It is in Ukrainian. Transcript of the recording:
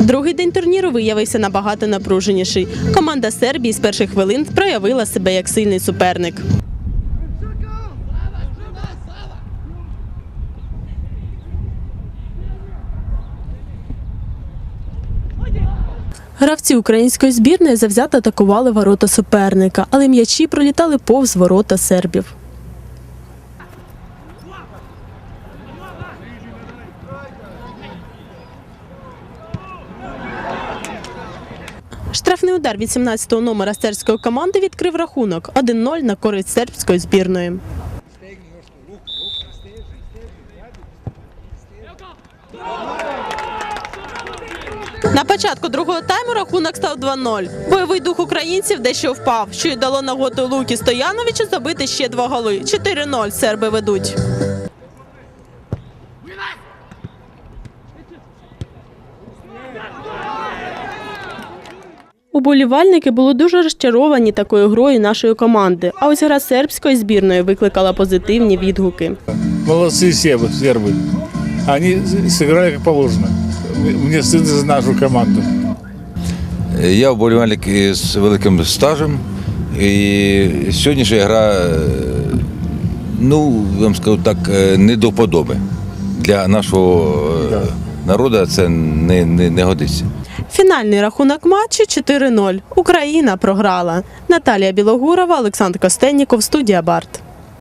Другий день турніру виявився набагато напруженіший. Команда Сербії з перших хвилин проявила себе як сильний суперник. Гравці української збірної завзято атакували ворота суперника, але м'ячі пролітали повз ворота сербів. Штрафний удар від 17-го номера сербської команди відкрив рахунок 1-0 на користь сербської збірної. На початку другого тайму рахунок став 2-0. Бойовий дух українців дещо впав, що й дало нагоду Лукі Стояновичу забити ще два голи. 4-0 серби ведуть. Уболівальники були дуже розчаровані такою грою нашої команди. А ось гра сербської збірної викликала позитивні відгуки. Молодцы сербы, сербы. Они сыграли как положено. Мне стыдно за нашу команду. Я вболівальник з великим стажем. І сьогоднішня гра, е, ну, я вам скажу так, е, не до вподоби. Для нашого е, народу це не, не, не годиться. Фінальний рахунок матчу 4-0. Україна програла. Наталія Білогурова, Олександр Костенніков, студія Барт.